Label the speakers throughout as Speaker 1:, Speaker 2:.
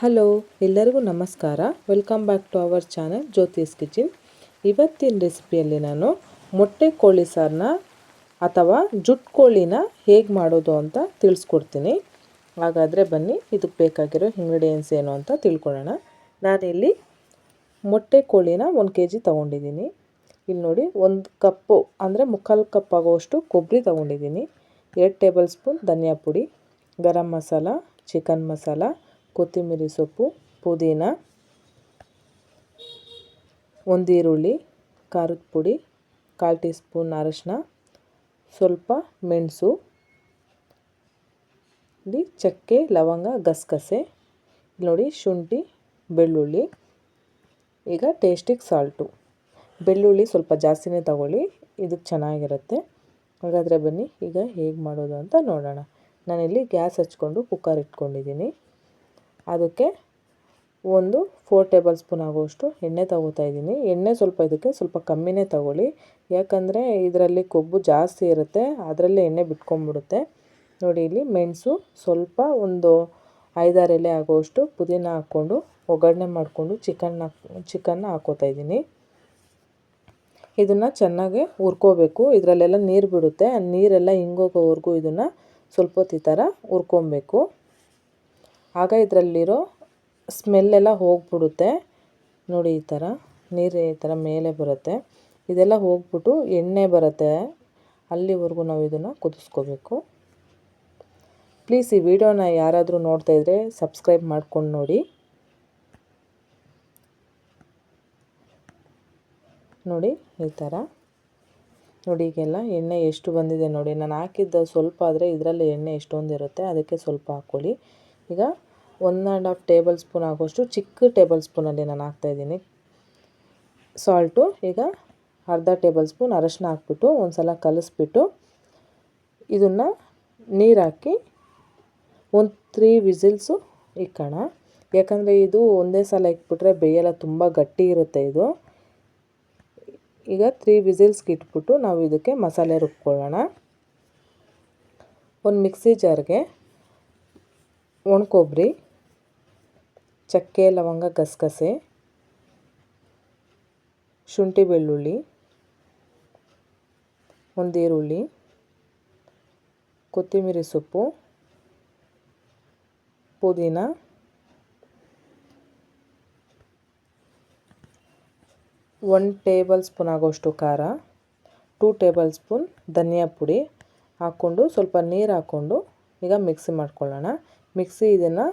Speaker 1: Hello ಎಲ್ಲರಿಗೂ ನಮಸ್ಕಾರ. Welcome back to our channel Jyothi's kitchen ಇವತ್ತಿನ ರೆಸಿಪಿಯಲ್ಲಿ ನಾನು ಮೊಟ್ಟೆ ಕೋಳಿ ಸಾರನ್ನ ಅಥವಾ ಜುಟ್ ಕೋಳಿನ ಹೇಗೆ ಮಾಡೋದು ಅಂತ ತಿಳಿಸ್ಕೊಡ್ತೀನಿ. ಹಾಗಾದರೆ ಬನ್ನಿ, ಇದಕ್ಕೆ ಬೇಕಾಗಿರೋ ಇಂಗ್ರೀಡಿಯೆಂಟ್ಸ್ ಏನು ಅಂತ ತಿಳ್ಕೊಳ್ಳೋಣ. ನಾನಿಲ್ಲಿ ಮೊಟ್ಟೆ ಕೋಳಿನ ಒಂದು ಕೆ ಜಿ ತೊಗೊಂಡಿದ್ದೀನಿ. ಇಲ್ಲಿ ನೋಡಿ, ಒಂದು ಕಪ್ಪು, ಅಂದರೆ ಮುಕ್ಕಾಲು ಕಪ್ ಆಗೋಷ್ಟು ಕೊಬ್ಬರಿ ತೊಗೊಂಡಿದ್ದೀನಿ. ಎರಡು ಟೇಬಲ್ ಸ್ಪೂನ್ ಧನಿಯಾ ಪುಡಿ, ಗರಂ ಮಸಾಲ, ಚಿಕನ್ ಮಸಾಲ ಕೊತ್ತಂಬರಿ ಸೊಪ್ಪು, ಪುದೀನ ಒಂದು ಈರುಳ್ಳಿ ಖಾರದ ಪುಡಿ, ಕಾಲು ಟೀ ಸ್ಪೂನ್ ಅರಶಿನ, ಸ್ವಲ್ಪ ಮೆಣಸು ಇಲ್ಲಿ ಚಕ್ಕೆ, ಲವಂಗ, ಗಸಗಸೆ, ನೋಡಿ ಶುಂಠಿ, ಬೆಳ್ಳುಳ್ಳಿ, ಈಗ ಟೇಸ್ಟಿಗೆ ಸಾಲ್ಟು. ಬೆಳ್ಳುಳ್ಳಿ ಸ್ವಲ್ಪ ಜಾಸ್ತಿನೇ ತಗೊಳ್ಳಿ, ಇದಕ್ಕೆ ಚೆನ್ನಾಗಿರುತ್ತೆ. ಹಾಗಾದರೆ ಬನ್ನಿ, ಈಗ ಹೇಗೆ ಮಾಡೋದು ಅಂತ ನೋಡೋಣ. ನಾನಿಲ್ಲಿ ಗ್ಯಾಸ್ ಹಚ್ಕೊಂಡು ಕುಕ್ಕರ್ ಇಟ್ಕೊಂಡಿದ್ದೀನಿ. ಅದಕ್ಕೆ ಒಂದು ಫೋರ್ ಟೇಬಲ್ ಸ್ಪೂನ್ ಆಗುವಷ್ಟು ಎಣ್ಣೆ ತಗೋತಾ ಇದ್ದೀನಿ. ಎಣ್ಣೆ ಸ್ವಲ್ಪ ಇದಕ್ಕೆ ಸ್ವಲ್ಪ ಕಮ್ಮಿನೇ ತಗೊಳ್ಳಿ. ಯಾಕಂದರೆ ಇದರಲ್ಲಿ ಕೊಬ್ಬು ಜಾಸ್ತಿ ಇರುತ್ತೆ, ಅದರಲ್ಲೇ ಎಣ್ಣೆ ಬಿಟ್ಕೊಂಡ್ಬಿಡುತ್ತೆ. ನೋಡಿ, ಇಲ್ಲಿ ಮೆಣಸು ಸ್ವಲ್ಪ ಒಂದು ಐದಾರು ಎಲೆ ಆಗುವಷ್ಟು ಪುದೀನ ಹಾಕ್ಕೊಂಡು, ಒಗ್ಗರಣೆ ಮಾಡಿಕೊಂಡು ಚಿಕನ್ನ ಚಿಕನ್ನ ಹಾಕೋತಾ ಇದ್ದೀನಿ. ಇದನ್ನು ಚೆನ್ನಾಗಿ ಹುರ್ಕೋಬೇಕು. ಇದರಲ್ಲೆಲ್ಲ ನೀರು ಬಿಡುತ್ತೆ. ನೀರೆಲ್ಲ ಹಿಂಗೋಗೋವರೆಗೂ ಇದನ್ನು ಸ್ವಲ್ಪ ಹೊತ್ತು ಈ ಥರ ಹುರ್ಕೊಬೇಕು. ಆಗ ಇದರಲ್ಲಿರೋ ಸ್ಮೆಲ್ಲೆಲ್ಲ ಹೋಗ್ಬಿಡುತ್ತೆ. ನೋಡಿ ಈ ಥರ, ನೀರು ಈ ಥರ ಮೇಲೆ ಬರುತ್ತೆ. ಇದೆಲ್ಲ ಹೋಗ್ಬಿಟ್ಟು ಎಣ್ಣೆ ಬರುತ್ತೆ. ಅಲ್ಲಿವರೆಗೂ ನಾವು ಇದನ್ನು ಕುದಿಸ್ಕೋಬೇಕು. ಪ್ಲೀಸ್ ಈ ವಿಡಿಯೋನ ಯಾರಾದರೂ ನೋಡ್ತಾ ಇದ್ದರೆ ಸಬ್ಸ್ಕ್ರೈಬ್ ಮಾಡ್ಕೊಂಡು ನೋಡಿ. ನೋಡಿ ಈ ಥರ. ನೋಡಿ ಈಗೆಲ್ಲ ಎಣ್ಣೆ ಎಷ್ಟು ಬಂದಿದೆ ನೋಡಿ. ನಾನು ಹಾಕಿದ್ದ ಸ್ವಲ್ಪ ಆದರೆ ಇದರಲ್ಲಿ ಎಣ್ಣೆ ಎಷ್ಟೊಂದು ಇರುತ್ತೆ ಅದಕ್ಕೆ ಸ್ವಲ್ಪ ಹಾಕ್ಕೊಳ್ಳಿ. ಈಗ one and half tablespoon ಆಗೋಷ್ಟು ಚಿಕ್ಕ ಟೇಬಲ್ ಸ್ಪೂನಲ್ಲಿ ನಾನು ಹಾಕ್ತಾಯಿದ್ದೀನಿ ಸಾಲ್ಟು ಈಗ ಅರ್ಧ ಟೇಬಲ್ ಸ್ಪೂನ್ ಅರಶಿನ ಹಾಕ್ಬಿಟ್ಟು ಒಂದು ಸಲ ಕಲಿಸ್ಬಿಟ್ಟು ಇದನ್ನು ನೀರು ಹಾಕಿ ಒಂದು ತ್ರೀ ವಿಸಿಲ್ಸು ಇಕ್ಕೋಣ. ಯಾಕಂದರೆ ಇದು ಒಂದೇ ಸಲ ಇಕ್ಬಿಟ್ರೆ ಬೇಯೆಲ್ಲ ತುಂಬ ಗಟ್ಟಿ ಇರುತ್ತೆ ಇದು. ಈಗ ತ್ರೀ ವಿಸಿಲ್ಸ್ಗೆ ಇಟ್ಬಿಟ್ಟು ನಾವು ಇದಕ್ಕೆ ಮಸಾಲೆ ರುಬ್ಕೊಳ್ಳೋಣ. ಒಂದು ಮಿಕ್ಸಿ ಜಾರ್ಗೆ ಒಣಕೊಬ್ಬರಿ ಚಕ್ಕೆ, ಲವಂಗ, ಗಸಗಸೆ, ಶುಂಠಿ ಬೆಳ್ಳುಳ್ಳಿ ಒಂದು ಈರುಳ್ಳಿ ಸೊಪ್ಪು, ಪುದೀನ, ಒನ್ ಟೇಬಲ್ ಸ್ಪೂನ್ ಆಗೋಷ್ಟು ಖಾರ, ಟೂ ಟೇಬಲ್ ಸ್ಪೂನ್ ಧನಿಯಾ ಪುಡಿ ಹಾಕ್ಕೊಂಡು ಸ್ವಲ್ಪ ನೀರು ಹಾಕ್ಕೊಂಡು ಈಗ ಮಿಕ್ಸಿ ಮಾಡ್ಕೊಳ್ಳೋಣ. ಮಿಕ್ಸಿ ಇದನ್ನು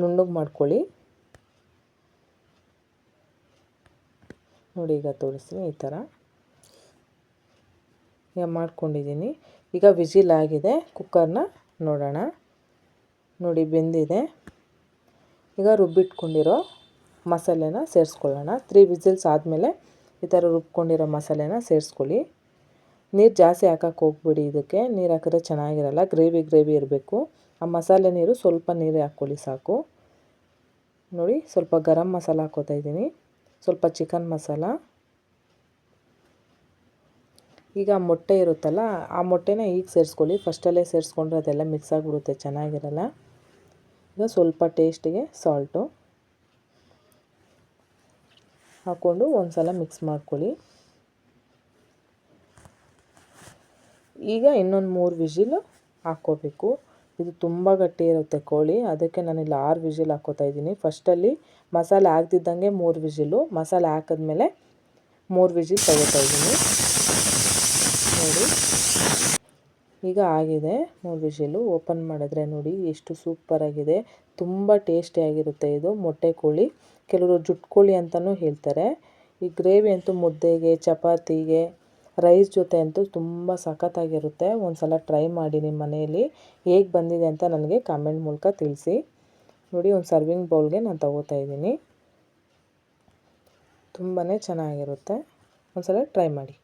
Speaker 1: ನುಣ್ಣಗೆ ಮಾಡ್ಕೊಳ್ಳಿ. ನೋಡಿ, ಈಗ ತೋರಿಸ್ತೀನಿ ಈ ಥರ. ಈಗ ಮಾಡ್ಕೊಂಡಿದ್ದೀನಿ. ಈಗ ವಿಜಿಲ್ ಆಗಿದೆ. ಕುಕ್ಕರ್ನ ನೋಡೋಣ. ನೋಡಿ, ಬೆಂದಿದೆ. ಈಗ ರುಬ್ಬಿಟ್ಕೊಂಡಿರೋ ಮಸಾಲೆನ ಸೇರಿಸ್ಕೊಳ್ಳೋಣ. ತ್ರೀ ವಿಜಿಲ್ಸ್ ಆದಮೇಲೆ ಈ ಥರ ರುಬ್ಕೊಂಡಿರೋ ಮಸಾಲೆನ ಸೇರಿಸ್ಕೊಳ್ಳಿ. ನೀರು ಜಾಸ್ತಿ ಹಾಕಕ್ಕೆ ಹೋಗ್ಬಿಡಿ ಇದಕ್ಕೆ. ನೀರು ಹಾಕಿದ್ರೆ ಚೆನ್ನಾಗಿರಲ್ಲ. ಗ್ರೇವಿ ಗ್ರೇವಿ ಇರಬೇಕು. ಆ ಮಸಾಲೆ ನೀರು ಸ್ವಲ್ಪ ನೀರು ಹಾಕ್ಕೊಳ್ಳಿ ಸಾಕು. ನೋಡಿ, ಸ್ವಲ್ಪ ಗರಂ ಮಸಾಲ ಹಾಕೋತಾ ಇದ್ದೀನಿ. ಸ್ವಲ್ಪ ಚಿಕನ್ ಮಸಾಲ. ಈಗ ಮೊಟ್ಟೆ ಇರುತ್ತಲ್ಲ, ಆ ಮೊಟ್ಟೆನ ಈಗ ಸೇರಿಸ್ಕೊಳ್ಳಿ. ಫಸ್ಟಲ್ಲೇ ಸೇರಿಸ್ಕೊಂಡ್ರೆ ಅದೆಲ್ಲ ಮಿಕ್ಸ್ ಆಗಿಬಿಡುತ್ತೆ, ಚೆನ್ನಾಗಿರಲ್ಲ. ಈಗ ಸ್ವಲ್ಪ ಟೇಸ್ಟಿಗೆ ಸಾಲ್ಟು ಹಾಕ್ಕೊಂಡು ಒಂದು ಸಲ ಮಿಕ್ಸ್ ಮಾಡ್ಕೊಳ್ಳಿ. ಈಗ ಇನ್ನೊಂದು ಮೂರು ವಿಜಿಲು ಹಾಕ್ಕೋಬೇಕು. ಇದು ತುಂಬ ಗಟ್ಟಿ ಇರುತ್ತೆ ಕೋಳಿ. ಅದಕ್ಕೆ ನಾನಿಲ್ಲಿ ಆರು ವಿಜಿಲ್ ಹಾಕ್ಕೋತಾ ಇದ್ದೀನಿ. ಫಸ್ಟಲ್ಲಿ ಮಸಾಲೆ ಹಾಕ್ದಿದ್ದಂಗೆ ಮೂರು ವಿಜಿಲು ಮಸಾಲೆ ಹಾಕಿದ್ಮೇಲೆ ಮೂರು ವಿಜಿಲ್ ತಗೋತಾ ಇದ್ದೀನಿ. ನೋಡಿ. ಈಗ ಆಗಿದೆ ಮೂರು ವಿಜಿಲು ಓಪನ್ ಮಾಡಿದ್ರೆ ನೋಡಿ ಎಷ್ಟು ಸೂಪರಾಗಿದೆ ತುಂಬ ಟೇಸ್ಟಿಯಾಗಿರುತ್ತೆ ಇದು ಮೊಟ್ಟೆ ಕೋಳಿ. ಕೆಲವರು ಜುಟ್ಟು ಕೋಳಿ ಅಂತಲೂ ಹೇಳ್ತಾರೆ. ಈ ಗ್ರೇವಿ ಅಂತೂ ಮುದ್ದೆಗೆ, ಚಪಾತಿಗೆ ರೈಸ್ ಜೊತೆ ಅಂತೂ ತುಂಬ ಸಖತ್ತಾಗಿರುತ್ತೆ. ಒಂದು ಸಲ ಟ್ರೈ ಮಾಡಿ ನಿಮ್ಮ ಮನೆಯಲ್ಲಿ. ಹೇಗೆ ಬಂದಿದೆ ಅಂತ ನನಗೆ ಕಾಮೆಂಟ್ ಮೂಲಕ ತಿಳಿಸಿ. ನೋಡಿ, ಒಂದು ಸರ್ವಿಂಗ್ ಬೌಲ್ಗೆ ನಾನು ತಗೋತಾ ಇದ್ದೀನಿ. ತುಂಬಾ ಚೆನ್ನಾಗಿರುತ್ತೆ. ಒಂದು ಸಲ ಟ್ರೈ ಮಾಡಿ.